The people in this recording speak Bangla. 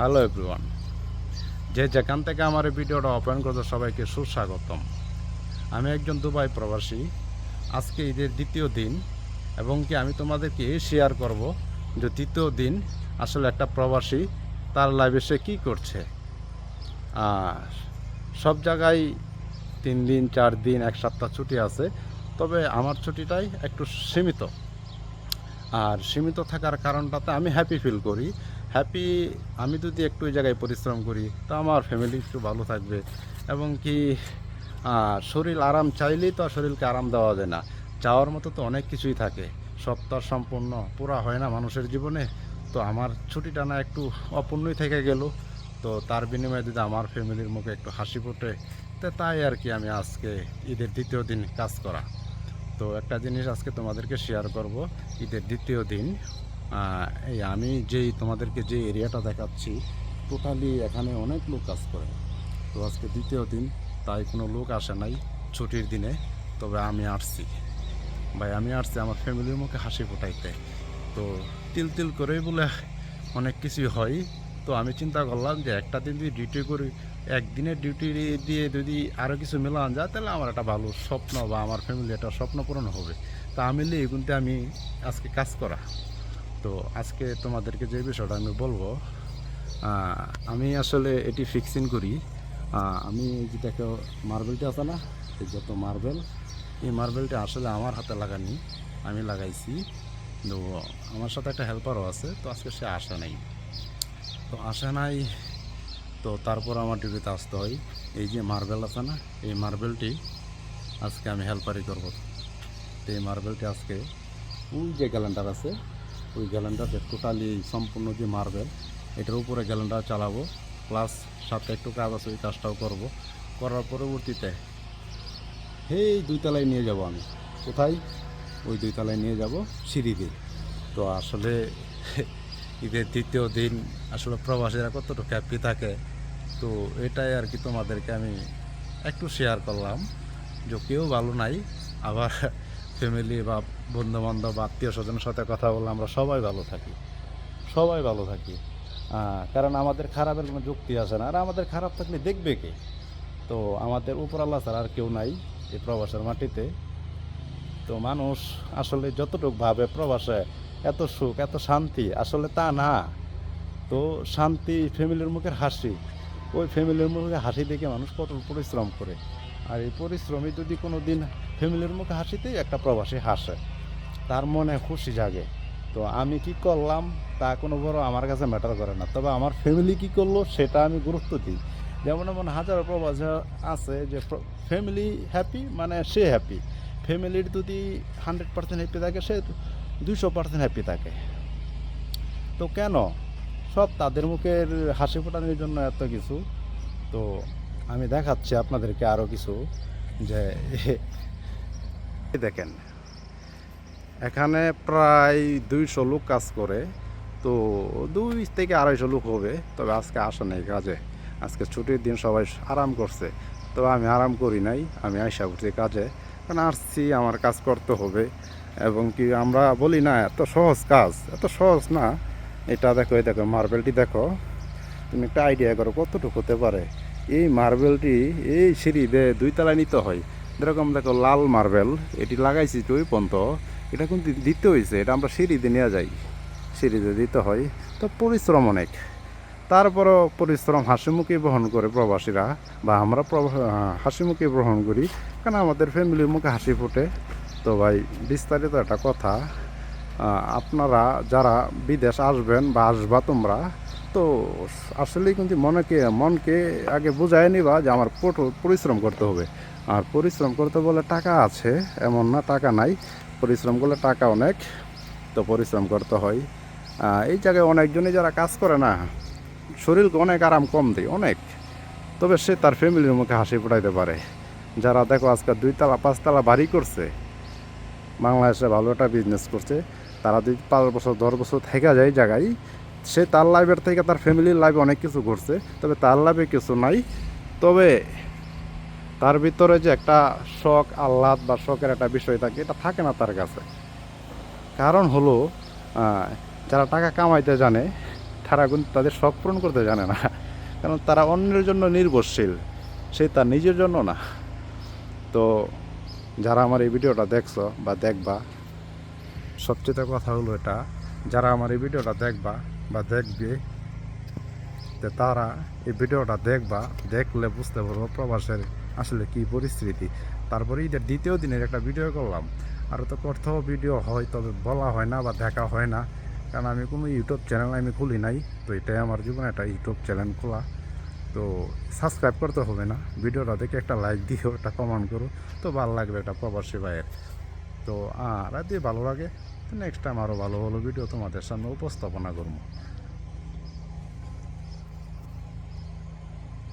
হ্যালো এভরিওয়ান যে যেখান থেকে আমার এই ভিডিওটা ওপেন করছে, সবাইকে সুস্বাগতম। আমি একজন দুবাই প্রবাসী। আজকে ঈদের দ্বিতীয় দিন, এবং কি আমি তোমাদেরকে শেয়ার করব যে তৃতীয় দিন আসলে একটা প্রবাসী তার লাইফে সে কী করছে। আর সব জায়গায় তিন দিন, চার দিন, এক সপ্তাহ ছুটি আছে, তবে আমার ছুটিটাই একটু সীমিত। আর সীমিত থাকার কারণটাতে আমি হ্যাপি ফিল করি। হ্যাপি, আমি যদি একটু ওই জায়গায় পরিশ্রম করি, তা আমার ফ্যামিলি একটু ভালো থাকবে। এবং কি শরীর আরাম চাইলেই তো শরীরকে আরাম দেওয়া যায় না। চাওয়ার মতো তো অনেক কিছুই থাকে। সপ্তাহ সম্পূর্ণ, পুরা হয় না মানুষের জীবনে। তো আমার ছুটিটা না একটু অপূর্ণই থেকে গেল। তো তার বিনিময়ে যদি আমার ফ্যামিলির মুখে একটু হাসি ফোটে, তো তাই আর কি আমি আজকে ঈদের দ্বিতীয় দিন কাজ করা। তো একটা জিনিস আজকে তোমাদেরকে শেয়ার করব। ঈদের দ্বিতীয় দিন এই আমি যেই তোমাদেরকে যে এরিয়াটা দেখাচ্ছি টোটালি এখানে অনেক লোক কাজ করে। তো আজকে দ্বিতীয় দিন, তাই কোনো লোক আসে নাই ছুটির দিনে। তবে আমি আসছি। ভাই, আমি আসছি আমার ফ্যামিলির মুখে হাসি ফোটাইতে। তো তিল তিল করেই বলে অনেক কিছুই হয়। তো আমি চিন্তা করলাম যে একটা দিন যদি ডিউটি করি, একদিনের ডিউটি দিয়ে যদি আরও কিছু মেলান যায়, তাহলে আমার একটা ভালো স্বপ্ন বা আমার ফ্যামিলি একটা স্বপ্ন পূরণ হবে। তা আমি এগুনতে আমি আজকে কাজ করা। তো আজকে তোমাদেরকে যে বিষয়টা আমি বলব আমি আসলে এটি ফিক্সিং করি। আমি যে দেখো মার্বেলটা আছে না? যত মার্বেল এই মার্বেলটা আসলে আমার হাতে লাগানি, আমি লাগাইছি। তো আমার সাথে একটা হেল্পারও আছে, তো আজকে সে আসে নাই। তো আসে নাই, তো তারপর আমার ডিউটিতে আসতে হয়। এই যে মার্বেল আছে না? এই মার্বেলটি আজকে আমি হেল্পারই করব। তো এই মার্বেলটি আজকে, ওই যে গ্যালেন্ডার আছে ওই গ্যালেন্ডারটা টোটালি সম্পূর্ণ যে মার্বেল এটার উপরে গ্যালেন্ডার চালাবো প্লাস সাথে একটু কাজ আছে, ওই কাজটাও করব। করার পরবর্তীতে এই দুই তলায় নিয়ে যাব আমি। কোথায়? ওই দুই তলায় নিয়ে যাব সিঁড়ি তো আসলে ঈদের তৃতীয় দিন আসলে প্রবাসীরা কতটুকু হ্যাপি থাকে, তো এটাই আর কি তোমাদেরকে আমি একটু শেয়ার করলাম। যে কেউ ভালো নাই, আবার ফ্যামিলি বা বন্ধু বান্ধব বা আত্মীয় স্বজনের সাথে কথা বললে আমরা সবাই ভালো থাকি। সবাই ভালো থাকি। কারণ আমাদের খারাপের কোনো যুক্তি আসে না। আর আমাদের খারাপ থাকলে দেখবে কে? তো আমাদের উপর আল্লাহ ছাড়া আর কেউ নাই এই প্রবাসের মাটিতে। তো মানুষ আসলে যতটুকু ভাবে প্রবাসে, এত সুখ, এত শান্তি, আসলে তা না। তো শান্তি ফ্যামিলির মুখের হাসি। ওই ফ্যামিলির মুখে হাসি দেখে মানুষ কত পরিশ্রম করে। আর এই পরিশ্রমী যদি কোনো দিন ফ্যামিলির মুখে হাসিতেই একটা প্রবাসী হাসে। তার মনে খুশি জাগে। তো আমি কি করলাম তা কোনো বড় আমার কাছে ম্যাটার করে না। তবে আমার ফ্যামিলি কি করল সেটা আমি গুরুত্ব দিই। যেমন এমন হাজারো প্রবাসী আছে যে ফ্যামিলি হ্যাপি মানে সে হ্যাপি ফ্যামিলির যদি হান্ড্রেড পার্সেন্ট হ্যাপি থাকে, সে দুশো পার্সেন্ট হ্যাপি থাকে। তো কেন? সব তাদের মুখের হাসি ফোটানোর জন্য এত কিছু। তো আমি দেখাচ্ছি আপনাদেরকে আরও কিছু যে দেখেন, এখানে প্রায় দুইশো লোক কাজ করে, তো দুই থেকে আড়াইশো লোক হবে, তবে আজকে আসে নাই কাজে। আজকে ছুটির দিন সবাই আরাম করছে, তবে আমি আরাম করি নাই, আমি আইসা করছি কাজে, কারণ আসছি, আমার কাজ করতে হবে, এবং কি আমরা বলি না, এত সহজ কাজ, এত সহজ না। এটা দেখো, এই দেখো, মার্বেলটি দেখো, তুমি একটা আইডিয়া করো কতটুকু হতে পারে। এই মার্বেলটি, এই সিঁড়ি দিয়ে দুই তলায় নিতে হয় যেরকম দেখো লাল মার্বেল, এটি লাগাইছি তো ওই পর্যন্ত এটা কিন্তু দিতে হয়েছে এটা আমরা সিঁড়িতে নিয়ে যাই। সিঁড়িতে দিতে হয়। তো পরিশ্রম অনেক। তারপরও পরিশ্রম হাসিমুখে বহন করে প্রবাসীরা, বা আমরা হাসিমুখে গ্রহণ করি কারণ আমাদের ফ্যামিলির মুখে হাসি ফোটে? তো ভাই, বিস্তারিত একটা কথা আপনারা যারা বিদেশ আসবেন বা আসবা তোমরা, তো আসলেই কিন্তু মনকে মনকে আগে বুঝায় নিবা যে আমার পরিশ্রম করতে হবে। আর পরিশ্রম করতে বলে টাকা আছে, এমন না, টাকা নাই। পরিশ্রম করলে টাকা অনেক, তো পরিশ্রম করতে হয়। এই জায়গায় অনেকজনই যারা কাজ করে না, শরীরকে অনেক আরাম কম দেয়, অনেক। তবে সে তার ফ্যামিলির মুখে হাসি ফুটাইতে পারে। যারা দেখো আজকে দুইতলা পাঁচতলা বাড়ি করছে, বাংলাদেশে ভালো একটা বিজনেস করছে, তারা যদি পাঁচ বছর, দশ বছর থেকে যায় জায়গায়, সে তার লাইফের থেকে তার ফ্যামিলির লাইফে অনেক কিছু করছে তবে তার লাইফে কিছু নাই। তবে তার ভিতরে যে একটা শখ, আহ্লাদ বা শখের একটা বিষয় থাকে, এটা থাকে না তার কাছে। কারণ হলো যারা টাকা কামাইতে জানে, তারা কিন্তু তাদের শখ পূরণ করতে জানে না। কারণ তারা অন্যের জন্য নির্ভরশীল, সে তার নিজের জন্য না। তো যারা আমার এই ভিডিওটা দেখছ বা দেখবা, সবচেয়ে কথা হলো এটা, যারা আমার এই ভিডিওটা দেখবা বা দেখবে তারা এই ভিডিওটা দেখবা, দেখলে বুঝতে পারব প্রবাসের আসলে কি পরিস্থিতি? তারপরে ঈদের দ্বিতীয় দিনের একটা ভিডিও করলাম। আর তো করতেও ভিডিও হয়, তবে বলা হয় না বা দেখা হয় না। কারণ আমি কোনো ইউটিউব চ্যানেল আমি খুলি নাই, তো এটাই আমার জীবনে একটা ইউটিউব চ্যানেল খোলা। তো সাবস্ক্রাইব করতে হবে না। ভিডিওটা দেখে একটা লাইক দিও, একটা কমেন্ট করো। তো ভালো লাগবে এটা প্রবাসী ভাইয়ের। তো আর যদি ভালো লাগে। নেক্সট টাইম আরও ভালো ভালো ভিডিও তোমাদের সামনে উপস্থাপনা করব।